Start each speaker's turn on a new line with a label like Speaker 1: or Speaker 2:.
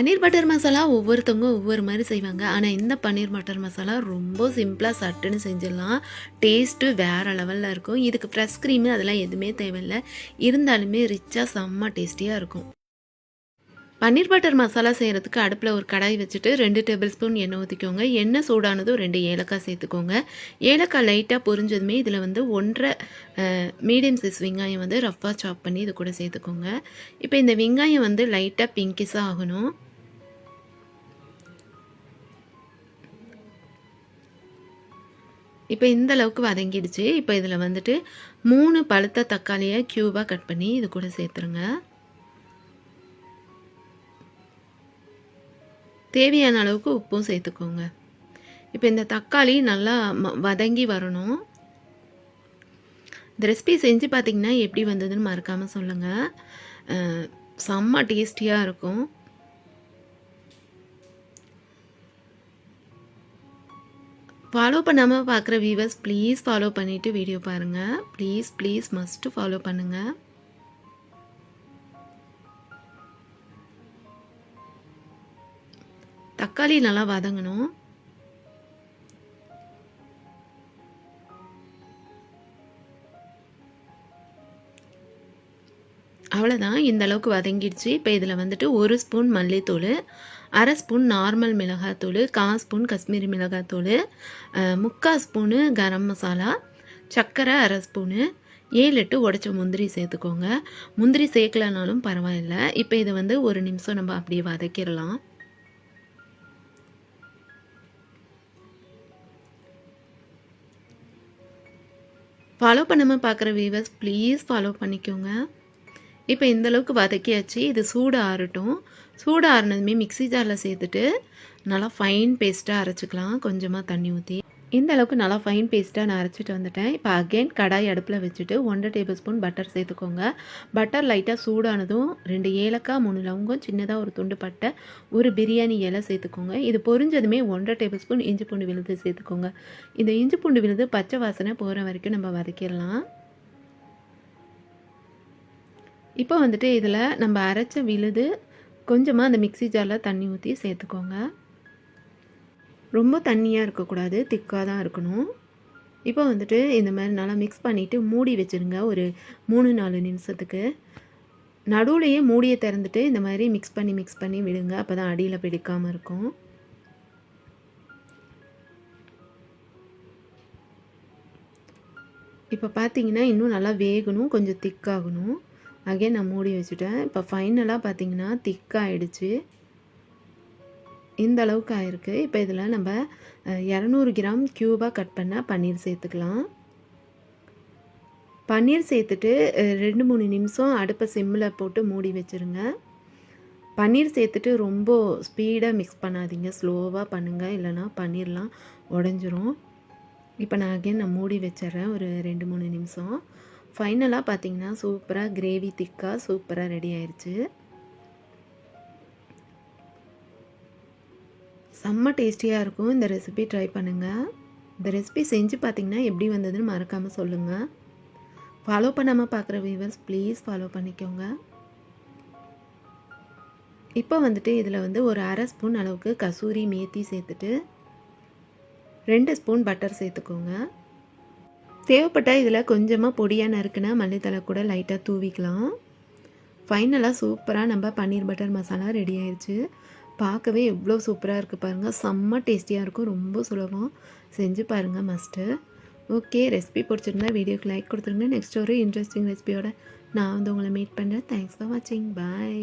Speaker 1: பன்னீர் butter masala ஒவ்வொருத்தவங்க ஒவ்வொரு மாதிரி செய்வாங்க. ஆனால் இந்த பன்னீர் பட்டர் மசாலா ரொம்ப சிம்பிளாக சட்டுன்னு செஞ்சிடலாம். டேஸ்ட்டு வேறு லெவலில் இருக்கும். இதுக்கு ஃப்ரெஷ் க்ரீமு அதெல்லாம் எதுவுமே தேவையில்லை. இருந்தாலுமே ரிச்சாக செம்ம டேஸ்டியாக இருக்கும். பன்னீர் பட்டர் மசாலா செய்கிறதுக்கு அடுப்பில் ஒரு கடாய் வச்சுட்டு ரெண்டு டேபிள் ஸ்பூன் எண்ணெய் ஊற்றிக்கோங்க எண்ணெய் சூடானதும் ரெண்டு ஏலக்காய் சேர்த்துக்கோங்க. ஏலக்காய் லைட்டாக பொரிஞ்சதுமே இதில் வந்து ஒன்றரை மீடியம் சைஸ் வெங்காயம் வந்து ரஃப்பாக சாப் பண்ணி இது கூட சேர்த்துக்கோங்க. இப்போ இந்த வெங்காயம் வந்து லைட்டாக பிங்கிஸாக ஆகணும். இப்போ இந்த அளவுக்கு வதங்கிடுச்சு. இப்போ இதில் வந்துட்டு மூணு பழுத்த தக்காளியை க்யூபாக கட் பண்ணி இது கூட சேர்த்துருங்க. தேவையான அளவுக்கு உப்பும் சேர்த்துக்கோங்க. இப்போ இந்த தக்காளி நல்லா ம வதங்கி வரணும். இந்த ரெசிபி செஞ்சு பார்த்திங்கன்னா எப்படி வந்ததுன்னு மறக்காமல் சொல்லுங்கள் செம்ம டேஸ்டியாக இருக்கும். ஃபாலோ பண்ணாமல் பார்க்குற வியூவர்ஸ் ப்ளீஸ் ஃபாலோ பண்ணிவிட்டு வீடியோ பாருங்கள் ப்ளீஸ் ப்ளீஸ் மஸ்ட்டு ஃபாலோ பண்ணுங்கள் தக்காளி நல்லா வதங்கணும். அவ்வளோதான் இந்த அளவுக்கு வதங்கிடுச்சு. இப்போ இதில் வந்துட்டு ஒரு ஸ்பூன் மல்லித்தூள் அரை ஸ்பூன் நார்மல் மிளகாத்தூள் கால் ஸ்பூன் காஷ்மீரி மிளகாத்தூள் முக்கால் ஸ்பூனு கரம் மசாலா சர்க்கரை அரை ஸ்பூனு ஏழு எட்டு உடச்ச முந்திரி சேர்த்துக்கோங்க. முந்திரி சேர்க்கலனாலும் பரவாயில்ல. இப்போ இதை வந்து ஒரு நிமிஷம் நம்ம அப்படியே வதக்கிடலாம். ஃபாலோ பண்ணாமல் பார்க்குற வீவர்ஸ் ப்ளீஸ் ஃபாலோ பண்ணிக்கோங்க. இப்போ இந்தளவுக்கு வதக்கியாச்சு. இது சூடு ஆறட்டும். சூடு ஆறுனதுமே மிக்ஸி ஜாரில் சேர்த்துட்டு நல்லா ஃபைன் பேஸ்ட்டாக அரைச்சிக்கலாம். கொஞ்சமாக தண்ணி ஊற்றி இந்த அளவுக்கு நல்லா ஃபைன் பேஸ்ட்டாக நான் அரைச்சிட்டு வந்துட்டேன். இப்போ அகெயின் கடாய் அடுப்பில் வச்சுட்டு ஒன்றரை டேபிள் ஸ்பூன் பட்டர் சேர்த்துக்கோங்க. பட்டர் லைட்டாக சூடானதும் ரெண்டு ஏலக்காய் மூணு லவங்கம் சின்னதாக ஒரு துண்டு பட்டை ஒரு பிரியாணி இலை சேர்த்துக்கோங்க. இது பொரிஞ்சதுமே ஒன்றரை டேபிள் ஸ்பூன் இஞ்சி பூண்டு விழுது சேர்த்துக்கோங்க. இந்த இஞ்சி பூண்டு விழுது பச்சை வாசனை போகிற வரைக்கும் நம்ம வதக்கிடலாம். இப்போ வந்துட்டு இதில் நம்ம அரைச்ச விழுது கொஞ்சமாக அந்த மிக்சி ஜாரில் தண்ணி ஊற்றி சேர்த்துக்கோங்க. ரொம்ப தண்ணியாக இருக்கக்கூடாது திக்காக தான் இருக்கணும். இப்போ வந்துட்டு இந்த மாதிரி நல்லா மிக்ஸ் பண்ணிவிட்டு மூடி வச்சுருங்க ஒரு மூணு நாலு நிமிஷத்துக்கு. நடுவுலையே மூடியை திறந்துட்டு இந்த மாதிரி மிக்ஸ் பண்ணி மிக்ஸ் பண்ணி விடுங்க. அப்போ தான் அடியில் பிடிக்காமல் இருக்கும். இப்போ பார்த்தீங்கன்னா இன்னும் நல்லா வேகணும் கொஞ்சம் திக்காகணும் அகைன் நான் மூடி வச்சுட்டேன். இப்போ ஃபைனலாக பார்த்தீங்கன்னா திக்காகிடுச்சு இந்த அளவுக்கு ஆயிருக்கு. இப்போ இதில் நம்ம இரநூறு கிராம் க்யூபாக கட் பண்ண பன்னீர் சேர்த்துக்கலாம். பன்னீர் சேர்த்துட்டு ரெண்டு மூணு நிமிஷம் அடுப்பை சிம்மில் போட்டு மூடி வச்சுருங்க. பன்னீர் சேர்த்துட்டு ரொம்ப ஸ்பீடாக மிக்ஸ் பண்ணாதீங்க. ஸ்லோவாக பண்ணுங்கள் இல்லைனா பன்னீர்லாம் உடஞ்சிரும். இப்போ நான் அகைன் நான் மூடி வச்சிட்றேன். ஒரு ரெண்டு மூணு நிமிஷம். ஃபைனலாக பார்த்தீங்கன்னா சூப்பராக கிரேவி திக்காக சூப்பராக ரெடி ஆயிடுச்சு செம்ம டேஸ்டியாக இருக்கும். இந்த ரெசிபி ட்ரை பண்ணுங்கள் இந்த ரெசிபி செஞ்சு பார்த்தீங்கன்னா எப்படி வந்ததுன்னு மறக்காமல் சொல்லுங்கள் ஃபாலோ பண்ணாமல் பார்க்குற வியூவர்ஸ் ப்ளீஸ் ஃபாலோ பண்ணிக்கோங்க. இப்போ வந்துட்டு இதில் வந்து ஒரு அரை ஸ்பூன் அளவுக்கு கசூரி மேத்தி சேர்த்துட்டு ரெண்டு ஸ்பூன் பட்டர் சேர்த்துக்கோங்க. தேவைப்பட்டால் இதில் கொஞ்சமாக பொடியாக நறுக்குனா மல்லித்தலை கூட லைட்டாக தூவிக்கலாம். ஃபைனலாக சூப்பராக நம்ம பன்னீர் பட்டர் மசாலா ரெடி ஆயிடுச்சு பார்க்கவே எவ்வளோ சூப்பராக இருக்குது பாருங்கள் செம்ம டேஸ்டியாக இருக்கும். ரொம்ப சுலபம். செஞ்சு பாருங்கள் மஸ்ட்டு ஓகே ரெசிபி பிடிச்சிருந்தா வீடியோக்கு லைக் கொடுத்துருங்க. நெக்ஸ்ட் ஒரு இன்ட்ரெஸ்டிங் ரெசிபியோட நான் வந்து உங்களை மீட் பண்ணுறேன் தேங்க்ஸ் ஃபார் வாட்சிங் பாய்